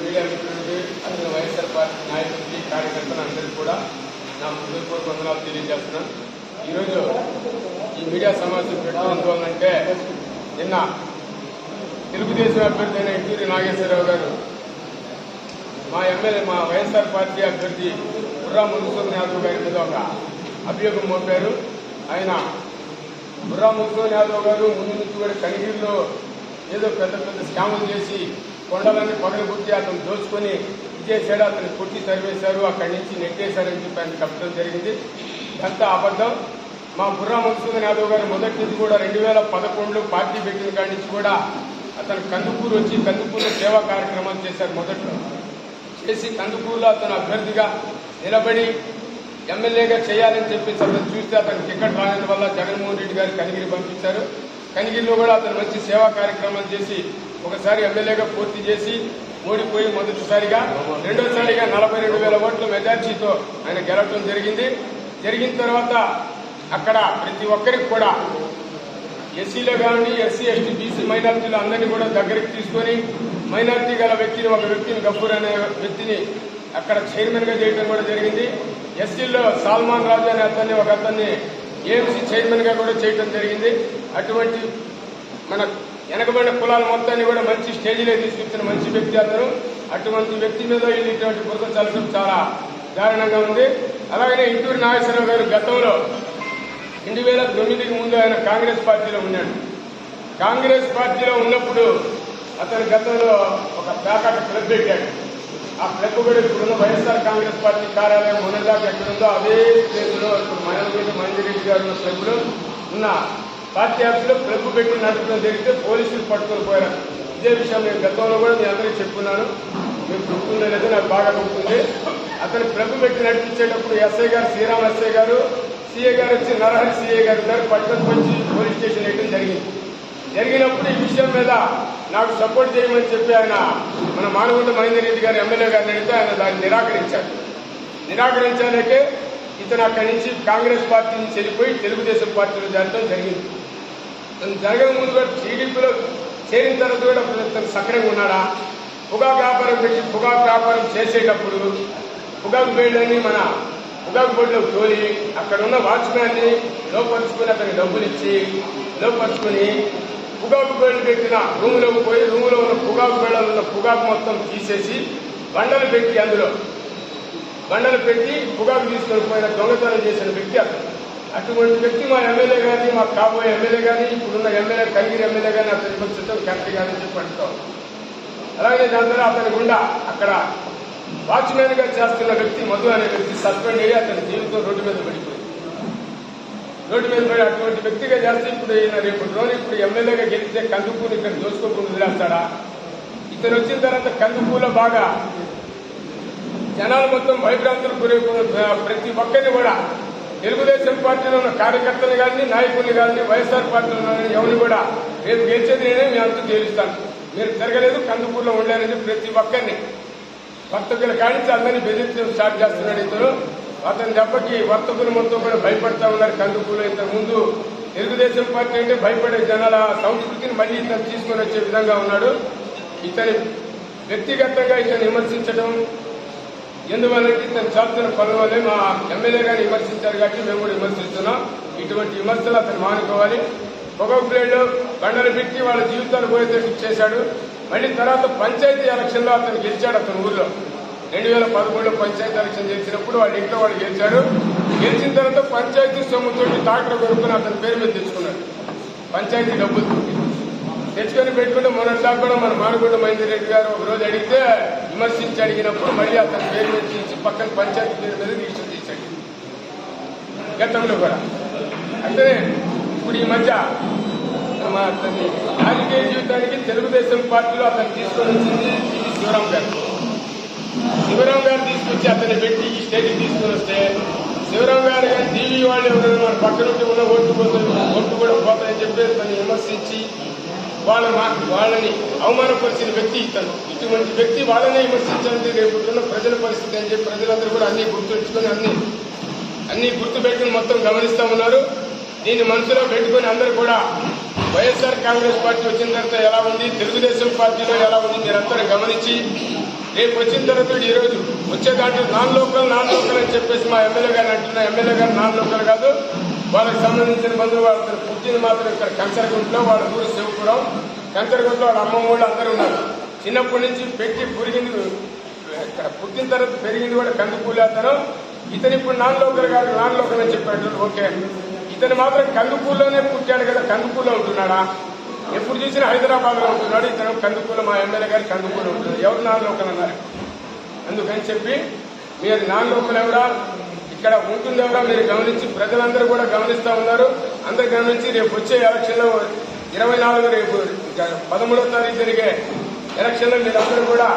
Media మిత్రులకి YSR party నాయకులకి కార్యకర్తలు అందరికీ కూడా నా హృదయపూర్వక వందనాలు తెలియజేస్తున్నాను. ఈరోజు ఈ మీడియా సమావేశం పెట్టడం అంటే నిన్న తెలుగుదేశం అభ్యర్థి అయిన ఇంటూరి నాగేశ్వరరావు గారు మా ఎమ్మెల్యే మా వైఎస్ఆర్ పార్టీ అభ్యర్థి బుర్రా మున్సూన్ యాదవ్ గారి మీద ఒక అభియోగం మోపారు. ఆయన బుర్రా మున్సూన్ యాదవ్ గారు ముందు నుంచి కూడా కనిగిరిలో ఏదో పెద్ద పెద్ద స్కాములు చేసి కొండలన్నీ పగలగొట్టి అతను దోచుకొని ఇచ్చేసాడు అతను కొట్టి చదివేశారు అక్కడి నుంచి నెట్టేశారని చెప్పి ఆయన చెప్పడం జరిగింది. అంతా అబద్ధం. మా బుర్రా మధుసూదన్ యాదవ్ గారు. మొదటి నుంచి కూడా రెండు వేల పదకొండులో పార్టీ పెట్టిన కాడి నుంచి కూడా అతను కందుకూరు వచ్చి కందుకూరులో సేవా కార్యక్రమాలు చేశారు మొదట్లో. చేసి కందుకూరులో అతను అభ్యర్థిగా నిలబడి ఎమ్మెల్యేగా చేయాలని చెప్పి అతను చూస్తే అతను టికెట్ రాని వల్ల జగన్మోహన్ రెడ్డి గారు కనిగిరి పంపించారు. కనిగిరిలో కూడా అతను మంచి సేవా కార్యక్రమాలు చేసి ఒకసారి ఎమ్మెల్యేగా పూర్తి చేసి ఓడిపోయి మొదటిసారిగా రెండోసారిగా నలభై రెండు వేల ఓట్ల మెజార్టీతో ఆయన గెలవటం జరిగింది. జరిగిన తర్వాత అక్కడ ప్రతి ఒక్కరికి కూడా ఎస్సీలో కానీ ఎస్సీ ఎస్టీ బీసీ మైనార్టీలు అందరినీ కూడా దగ్గరికి తీసుకొని మైనార్టీ గల వ్యక్తిని ఒక వ్యక్తిని గఫూర్ అనే వ్యక్తిని అక్కడ చైర్మన్గా చేయడం కూడా జరిగింది. ఎస్సీలో సాల్మాన్ రాజు అనే అతన్ని ఒక అతన్ని ఏఎంసీ చైర్మన్గా కూడా చేయడం జరిగింది. అటువంటి మన వెనకబడిన కులాల మొత్తాన్ని కూడా మంచి స్టేజీలో తీసుకొచ్చిన మంచి వ్యక్తి అతను. అటువంటి వ్యక్తి మీద వీళ్ళు ఇటువంటి బురద చల్లడం చాలా దారుణంగా ఉంది. అలాగనే ఇంటూరు నాగేశ్వరరావు గారు గతంలో రెండు వేల తొమ్మిదికి ముందు ఆయన కాంగ్రెస్ పార్టీలో ఉన్నాడు. కాంగ్రెస్ పార్టీలో ఉన్నప్పుడు అతను గతంలో ఒక ప్యాకెట్ క్లబ్ పెట్టాడు. ఆ క్లబ్ కూడా ఇప్పుడున్న వైఎస్ఆర్ కాంగ్రెస్ పార్టీ కార్యాలయం మొన్నదాకా ఎక్కడుందో అదే ప్లేసులో ఇప్పుడు మనోజ్ మందిరెడ్డి గారు ఉన్న క్లబ్లో ఉన్న పార్టీ ఆఫీసులో క్లబ్ పెట్టి నడపడం జరిగితే పోలీసులు పట్టుకొని పోయారు. ఇదే విషయం నేను గతంలో కూడా మీ అందరికీ చెప్పుకున్నాను మీకు గుర్తుందో లేదో నాకు బాగా గుర్తుంది అతను ప్రభు పెట్టి నడిపించేటప్పుడు ఎస్ఐ గారు శ్రీరామ్ ఎస్ఐ గారు సిఏ గారు వచ్చి నరహరి సీఏ గారు గారు పట్టుకొని వచ్చి పోలీస్ స్టేషన్ వేయడం జరిగింది. జరిగినప్పుడు ఈ విషయం మీద నాకు సపోర్ట్ చేయమని చెప్పి ఆయన మన మానగుంట మహేందర్ రెడ్డి గారు ఎమ్మెల్యే గారిని అడిగితే ఆయన దాన్ని నిరాకరించారు. నిరాకరించడానికి ఇతను అక్కడి నుంచి కాంగ్రెస్ పార్టీ నుంచి వెళ్ళిపోయి తెలుగుదేశం పార్టీలో చేరడం జరిగింది. తను జరగక ముందు కూడా టీడీపీలో చేరిన తర్వాత కూడా తను సక్రంగా ఉన్నాడా? పొగా వ్యాపారం పెట్టి పొగా వ్యాపారం చేసేటప్పుడు పొగాకు బేళ్ళని మన పొగాకు బోర్డులో తోలి అక్కడ ఉన్న వాచ్మ్యాన్ని లోపరుచుకుని అతనికి డబ్బులు ఇచ్చి లోపరుచుకుని పొగాకు బేళ్ళు పెట్టిన రూములోకి పోయి రూములో ఉన్న పొగాకు బేళ్ళలో ఉన్న పొగాకు మొత్తం తీసేసి బండలు పెట్టి అందులో బండలు పెట్టి పొగాకు తీసుకొని పోయిన దొంగతనం చేసిన వ్యక్తి అతను. అటువంటి వ్యక్తి మా ఎమ్మెల్యే కానీ మా కాబోయే ఎమ్మెల్యే కానీ ఇప్పుడున్న ఎమ్మెల్యే కలిగిరి ఎమ్మెల్యే కానీ అతని పరిస్థితులు కరెక్ట్ కాదని చెప్పి అంటాం అలాగే దాని ద్వారా అతని గుండా అక్కడ వాచ్మెన్గా చేస్తున్న వ్యక్తి మధు అనే వ్యక్తి సస్పెండ్ అయ్యి అతని జీవితం రోడ్డు మీద పడిపోయింది. రోడ్డు మీద పడి అటువంటి వ్యక్తిగా చేస్తే ఇప్పుడు ఈయన రేపు రోజు ఇప్పుడు ఎమ్మెల్యేగా గెలిస్తే కందుకూరు ఇక్కడ దోసుకోకుండా వదిలేస్తాడా? ఇతను వచ్చిన తర్వాత కందుకూరులో బాగా జనాలు మొత్తం భయభ్రాంతులు గురైపోయిన ప్రతి ఒక్కరిని కూడా తెలుగుదేశం పార్టీలో ఉన్న కార్యకర్తలు కానీ నాయకులు కానీ వైఎస్ఆర్ పార్టీలో ఉన్న ఎవరిని కూడా రేపు గెలిచేది నేనే మీ అంతా తేలుస్తాను మీరు తిరగలేదు కందుకూరులో ఉండలేదని ప్రతి ఒక్కరిని వర్తకులు కాడించి అందరినీ బెదిరించడం స్టార్ట్ చేస్తున్నాడు ఇతను అతని దెబ్బకి వర్తకులు మొత్తం కూడా భయపడతా ఉన్నారు కందుకూరులో. ఇంతకు ముందు తెలుగుదేశం పార్టీ అంటే భయపడే జనాల సంస్కృతిని మళ్ళీ ఇతను తీసుకొని వచ్చే విధంగా ఉన్నాడు. ఇతని వ్యక్తిగతంగా ఇతను విమర్శించడం ఎందువల్లంటే ఇతను చేస్తున్న పనులనే మా ఎమ్మెల్యే గారు విమర్శించారు కాబట్టి మేము కూడా విమర్శిస్తున్నాం. ఇటువంటి విమర్శలు అతను మానుకోవాలి. ఒక్కొక్క ప్లేడ్లో బండలు పెట్టి వాళ్ళ జీవితాలు పోయేటట్టు చేశాడు. మళ్ళీ తర్వాత పంచాయతీ ఎలక్షన్లో అతను గెలిచాడు అతను ఊర్లో. రెండు వేల పదమూడులో పంచాయతీ ఎలక్షన్ చేసినప్పుడు వాళ్ళ ఇంట్లో వాళ్ళు గెలిచాడు. గెలిచిన తర్వాత పంచాయతీ సొమ్ముతోటి ట్రాక్టర్ కొనుక్కుని అతని పేరు మీద తెచ్చుకున్నాడు. పంచాయతీ డబ్బులు తెచ్చుకొని పెట్టుకుంటే మొన్నటి దాకా కూడా మన మానగుండ మహేందర్ రెడ్డి గారు ఒక రోజు అడిగితే విమర్శించి అడిగినప్పుడు మళ్ళీ అతని పేరు మీద తీసి పక్కన పంచాయతీ పేరు మీద రిజిస్టర్ చేశాడు గతంలో కూడా. అంటే ఇప్పుడు ఈ మధ్య అతని రాజకీయ జీవితానికి తెలుగుదేశం పార్టీలో అతను తీసుకొని వచ్చింది జివి శివరాం గారు. శివరాం గారు తీసుకొచ్చి అతన్ని పెట్టి ఈ స్టేట్కి తీసుకొని వస్తే శివరాం గారు కానీ టీవీ వాళ్ళు ఎవరైనా మన పక్కన ఉంటే ఉన్న ఓట్లు పోతుంది ఓట్లు కూడా పోతాయని చెప్పి తను విమర్శించి వాళ్ళ మా- వాళ్ళని అవమానపరిచిన వ్యక్తి ఇతను. ఇటువంటి వ్యక్తి వాళ్ళనే విమర్శించాలంటే రేపున్న ప్రజల పరిస్థితి అని చెప్పి ప్రజలందరూ కూడా అన్ని గుర్తుంచుకొని అన్ని అన్ని గుర్తుపెట్టుకుని మొత్తం గమనిస్తా ఉన్నారు దీన్ని మనసులో పెట్టుకుని అందరూ కూడా వైఎస్ఆర్ కాంగ్రెస్ పార్టీ వచ్చిన తర్వాత ఎలా ఉంది? తెలుగుదేశం పార్టీలో ఎలా ఉంది? మీరందరూ గమనించి రేపు వచ్చిన తర్వాత ఈ రోజు వచ్చే దాంట్లో నాన్ లోకల్ నాన్ లోకల్ అని చెప్పేసి మా ఎమ్మెల్యే గారు అంటున్నా ఎమ్మెల్యే గారు నాన్ లోకల్ కాదు. వాళ్ళకి సంబంధించిన బంధువులు వాళ్ళ పుట్టింది మాత్రం ఇక్కడ కంచరగుంట్లో వాళ్ళ ఊరు శివపురం. కంచరగుంట్లో వాళ్ళ అమ్మమ్మ వాళ్ళు అందరూ ఉన్నారు. చిన్నప్పటి నుంచి పెట్టి పురిగింది ఇక్కడ పుట్టిన తర్వాత పెరిగింది కూడా కందుకూలి అతను. ఇతను ఇప్పుడు నాన్ గారు నాన్ అని చెప్పాడు. ఓకే. ఇతను మాత్రం కందుకూరులోనే పుట్టాడు కదా కందుకూరులో ఉంటున్నాడా? ఎప్పుడు చూసినా హైదరాబాద్లో ఉంటున్నాడు. ఇతను కందుకూరు మా ఎమ్మెల్యే గారు కందుకూరు ఉంటున్నాడు. ఎవరు నాన్ లోకల్ అన్నారు? అందుకని చెప్పి మీరు నాన్నలోకల్ ఎవరా? ఇక్కడ ఉంటుంది ఎవరా మీరు గమనించి ప్రజలందరూ కూడా గమనిస్తూ ఉన్నారు. అందరు గమనించి రేపు వచ్చే ఎలక్షన్లో ఇరవై నాలుగు రేపు పదమూడవ తారీఖు జరిగే ఎలక్షన్లో మీరందరూ కూడా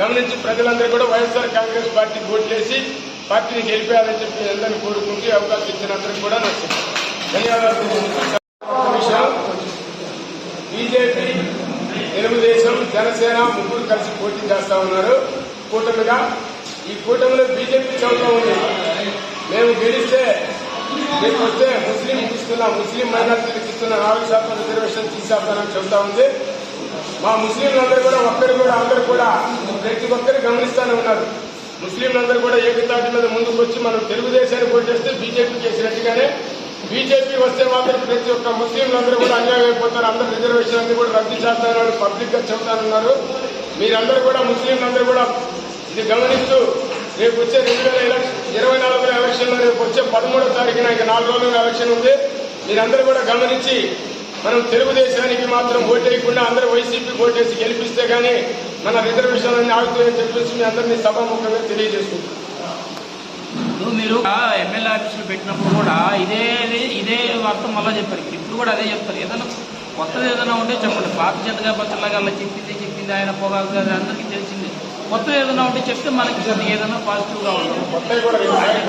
గమనించి ప్రజలందరూ కూడా వైఎస్ఆర్ కాంగ్రెస్ పార్టీకి ఓట్లేసి పార్టీని గెలిపేయాలని చెప్పి అందరినీ కోరుకుంటూ అవకాశం ఇచ్చినందరికీ కూడా నాకు ధన్యవాదాలు విషయం బీజేపీ తెలుగుదేశం జనసేన ముగ్గురు కలిసి పోటీ చేస్తా ఉన్నారు. కూటమిగా ఈ కూటమిలో బీజేపీ చౌక ఉంది. మేము గెలిస్తే లేకపోతే ముస్లిం తీసుకున్న ముస్లిం మైనార్టీలకు ఇస్తున్న నాలుగు శాతం రిజర్వేషన్ తీసేస్తానని చెబుతా ఉంది. మా ముస్లింలందరూ కూడా ఒక్కరు కూడా అందరూ కూడా ప్రతి ఒక్కరు గమనిస్తూనే ఉన్నారు. ముస్లింలందరూ కూడా ఏకతాటి మీద ముందుకు వచ్చి మనం తెలుగుదేశాన్ని పోటేస్తే బీజేపీ చేసినట్టుగానే బీజేపీ వస్తే మాత్రం ప్రతి ఒక్క ముస్లింలందరూ కూడా అన్యాయం అయిపోతారు. అందరు రిజర్వేషన్ అన్ని కూడా రద్దు చేస్తారని పబ్లిక్గా చెబుతానన్నారు. మీరందరూ కూడా ముస్లింలందరూ కూడా ఇది గమనిస్తూ రేపు వచ్చే రెండు వేల ఎలక్షన్ ఇరవై నాలుగులో ఎలక్షన్లో రేపు వచ్చే పదమూడో తారీఖున ఇంకా నాలుగు రోజుల ఎలక్షన్ ఉంది. మీరందరూ కూడా గమనించి మనం తెలుగుదేశానికి మాత్రం ఓటేయకుండా అందరూ వైసీపీ ఓటేసి గెలిపిస్తే కానీ మన రిజర్వేషన్ అన్ని ఆగుతాయని చెప్పేసి మీ అందరినీ సభాముఖంగా తెలియజేసుకుంటాం మీరు ఎమ్మెల్యే ఆఫీసులు పెట్టినప్పుడు కూడా ఇదే ఇదే వార్త మళ్ళీ చెప్పారు. ఇప్పుడు కూడా అదే చెప్తారు. ఏదైనా కొత్తది ఏదైనా ఉంటే చెప్పండి. పాత చెత్తగా పచ్చలాగా చెప్పింది చెప్పింది ఆయన పొగాకు అందరికీ కొత్తది ఏదైనా ఉంటే చెప్తే మనకి కొంచెం ఏదైనా పాజిటివ్గా ఉంటుంది.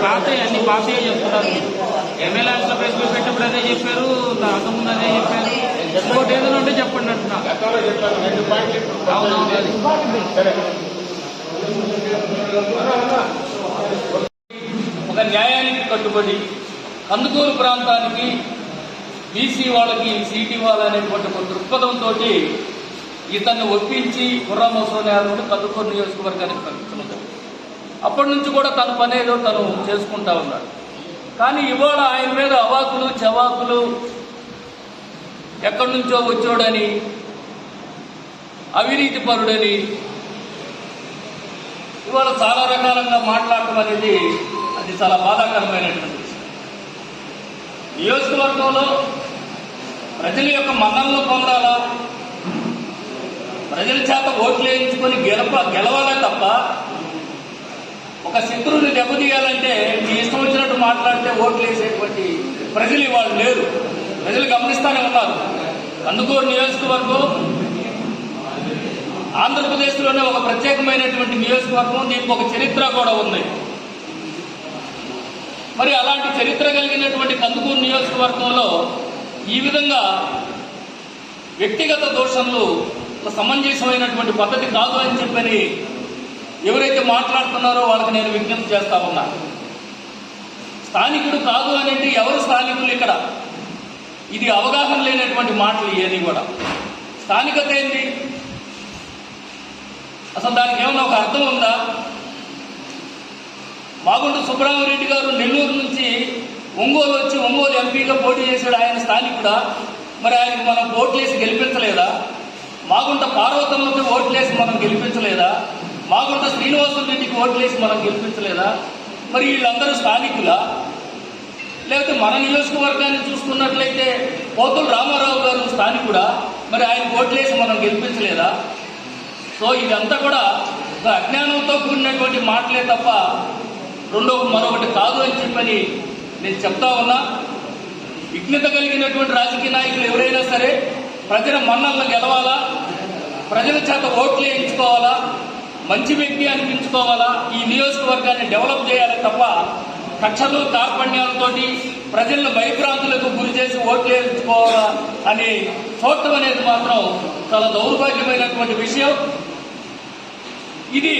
పాత అన్ని పాతయే చెప్తున్నారు? ఎమ్మెల్యే ఆఫీసులో ప్రెస్ మీట్ పెట్టినప్పుడు అదే చెప్పారు అంతకుముందు అదే చెప్పారు. ఇంకోటి ఏదైనా ఉంటే చెప్పండి అంటున్నా. అది. ఒక న్యాయానికి కట్టుబడి కందుకూరు ప్రాంతానికి బీసీ వాళ్ళకి సీట్ ఇవ్వాలనేటువంటి ఒక దృక్పథంతో ఇతన్ని ఒప్పించి కుర్రమోసోని యాదవుడు కందుకూరు నియోజకవర్గానికి పంపించుకున్నాడు అప్పటి నుంచి కూడా తన పని ఏదో తను చేసుకుంటా ఉన్నాడు. కానీ ఇవాళ ఆయన మీద అవాకులు చవాకులు ఎక్కడి నుంచో వచ్చాడని అవినీతి పరుడని ఇవాళ చాలా రకాలంగా మాట్లాడటం అనేది అది చాలా బాధాకరమైనటువంటి విషయం నియోజకవర్గంలో ప్రజల యొక్క మన్నలను పొందాలా? ప్రజల చేత ఓట్లు వేయించుకొని గెలప గెలవాలే తప్ప ఒక శత్రువుని దెబ్బతీయాలంటే మీ ఇష్టం వచ్చినట్టు మాట్లాడితే ఓట్లు వేసేటువంటి ప్రజలు ఇవాళ లేరు. ప్రజలు గమనిస్తానే ఉన్నారు. కందుకూరు నియోజకవర్గం ఆంధ్రప్రదేశ్లోనే ఒక ప్రత్యేకమైనటువంటి నియోజకవర్గం. దీనికి ఒక చరిత్ర కూడా ఉంది. మరి అలాంటి చరిత్ర కలిగినటువంటి కందుకూరు నియోజకవర్గంలో ఈ విధంగా వ్యక్తిగత దోషంలో సమంజసమైనటువంటి పద్ధతి కాదు అని చెప్పని ఎవరైతే మాట్లాడుతున్నారో వాళ్ళకి నేను విజ్ఞప్తి చేస్తా ఉన్నా. స్థానికుడు కాదు అని అంటే ఎవరు స్థానికులు ఇక్కడ? ఇది అవగాహన లేనటువంటి మాటలు ఏది కూడా. స్థానికత ఏంటి అసలు దానికి ఏమైనా ఒక అర్థం ఉందా? మాగుంట సుబ్రహ్మరెడ్డి గారు నెల్లూరు నుంచి ఒంగోలు వచ్చి ఒంగోలు ఎంపీగా పోటీ చేశాడు. ఆయన స్థానికుడా? మరి ఆయనకు మనం ఓట్లేసి గెలిపించలేదా? మాగుంట పార్వతంలోకి ఓట్లేసి మనం గెలిపించలేదా? మాగుంట శ్రీనివాసులు రెడ్డికి ఓట్లేసి మనం గెలిపించలేదా? మరి వీళ్ళందరూ స్థానికులా? లేకపోతే మన నియోజకవర్గాన్ని చూసుకున్నట్లయితే పోతులు రామారావు గారు స్థానికుడా? మరి ఆయన ఓట్లేసి మనం గెలిపించలేదా? సో ఇదంతా కూడా ఒక అజ్ఞానంతో కూడినటువంటి మాటలే తప్ప రెండో మరొకటి కాదు అని చెప్పని నేను చెప్తా ఉన్నా. విఘ్నత కలిగినటువంటి రాజకీయ నాయకులు ఎవరైనా సరే ప్రజల మన్నలను గెలవాలా? ప్రజల చేత ఓట్లు వేయించుకోవాలా? మంచి వ్యక్తి అనిపించుకోవాలా? ఈ నియోజకవర్గాన్ని డెవలప్ చేయాలి తప్ప కక్షలు తాపణ్యాలతో ప్రజలను భయభ్రాంతులకు గురి చేసి ఓట్లు వేయించుకోవాలా అని చూడటం అనేది మాత్రం చాలా దౌర్భాగ్యమైనటువంటి విషయం. ఇది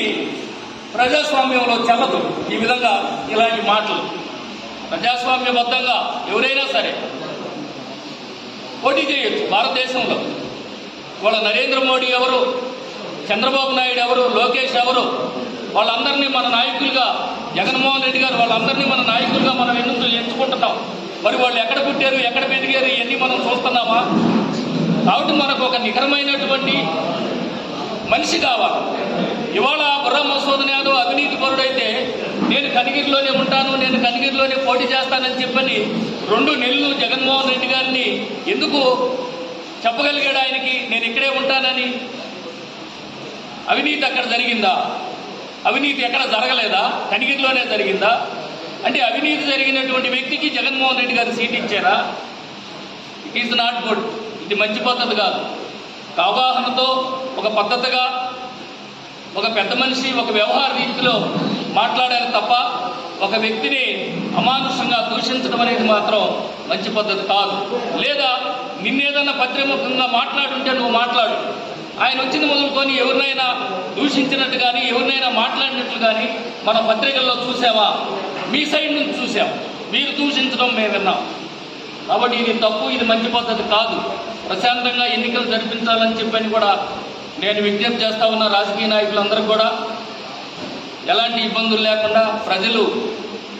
ప్రజాస్వామ్యంలో చెల్లదు. ఈ విధంగా ఇలాంటి మాటలు ప్రజాస్వామ్యబద్ధంగా ఎవరైనా సరే పోటీ చేయొచ్చు భారతదేశంలో. వాళ్ళ నరేంద్ర మోడీ ఎవరు? చంద్రబాబు నాయుడు ఎవరు? లోకేష్ ఎవరు? వాళ్ళందరినీ మన నాయకులుగా జగన్మోహన్ రెడ్డి గారు వాళ్ళందరినీ మన నాయకులుగా మనం ఎందుకు ఎంచుకుంటున్నాం? మరి వాళ్ళు ఎక్కడ పుట్టారు ఎక్కడ పెరిగారు ఇవన్నీ మనం చూస్తున్నామా? కాబట్టి మనకు ఒక నిఖరమైనటువంటి మనిషి కావాలి. ఇవాళ బుర్రా మసూదన్ యాదవ్ అవినీతి పరుడైతే నేను కనిగిరిలోనే ఉంటాను నేను కనిగిరిలోనే పోటీ చేస్తానని చెప్పని రెండు నెలలు జగన్మోహన్ రెడ్డి గారిని ఎందుకు చెప్పగలిగాడు ఆయనకి? నేను ఇక్కడే ఉంటానని. అవినీతి అక్కడ జరిగిందా? అవినీతి ఎక్కడ జరగలేదా? కనిగిరిలోనే జరిగిందా? అంటే అవినీతి జరిగినటువంటి వ్యక్తికి జగన్మోహన్ రెడ్డి గారు సీట్ ఇచ్చారా? ఇట్ ఈస్ నాట్ గుడ్ ఇది మంచి పద్ధతి కాదు. అవగాహనతో ఒక పద్ధతిగా ఒక పెద్ద మనిషి ఒక వ్యవహార రీతిలో మాట్లాడాలి తప్ప ఒక వ్యక్తిని అమానుషంగా దూషించడం అనేది మాత్రం మంచి పద్ధతి కాదు. లేదా నిన్నేదన్నా పత్రిముఖంగా మాట్లాడుంటే నువ్వు మాట్లాడు. ఆయన వచ్చింది మొదలుకొని ఎవరినైనా దూషించినట్టు కానీ ఎవరినైనా మాట్లాడినట్లు కానీ మన పత్రికల్లో చూసావా? మీ సైడ్ నుంచి చూసాం. మీరు దూషించడం మేము విన్నాం. కాబట్టి ఇది తప్పు ఇది మంచి పద్ధతి కాదు. ప్రశాంతంగా ఎన్నికలు జరిపించాలని చెప్పని కూడా నేను విజ్ఞప్తి చేస్తా ఉన్న రాజకీయ నాయకులందరూ కూడా. ఎలాంటి ఇబ్బందులు లేకుండా ప్రజలు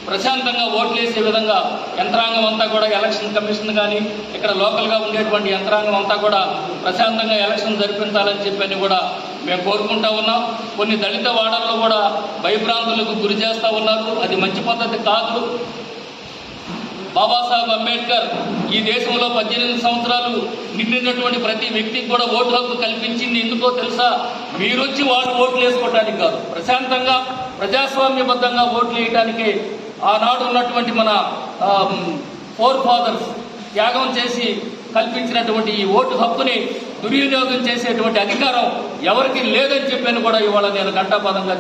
ప్రశాంతంగా ఓట్లు వేసే విధంగా యంత్రాంగం అంతా కూడా ఎలక్షన్ కమిషన్ కానీ ఇక్కడ లోకల్గా ఉండేటువంటి యంత్రాంగం అంతా కూడా ప్రశాంతంగా ఎలక్షన్ జరిపించాలని చెప్పని కూడా మేము కోరుకుంటా ఉన్నాం. కొన్ని దళిత వాడల్లో కూడా భయభ్రాంతులకు గురి చేస్తూ ఉన్నారు. అది మంచి పద్ధతి కాదు. బాబాసాహెబ్ అంబేద్కర్ ఈ దేశంలో పద్దెనిమిది సంవత్సరాలు నిండినటువంటి ప్రతి వ్యక్తికి కూడా ఓటు హక్కు కల్పించింది ఎందుకో తెలుసా? మీరొచ్చి వాళ్ళు ఓట్లు వేసుకోవటానికి కాదు. ప్రశాంతంగా ప్రజాస్వామ్యబద్ధంగా ఓట్లు వేయటానికి ఆనాడు ఉన్నటువంటి మన ఫోర్ ఫాదర్స్ త్యాగం చేసి కల్పించినటువంటి ఈ ఓటు హక్కుని దుర్వినియోగం చేసేటువంటి అధికారం ఎవరికి లేదని చెప్పాను కూడా ఇవాళ నేను ఘంటాపదంగా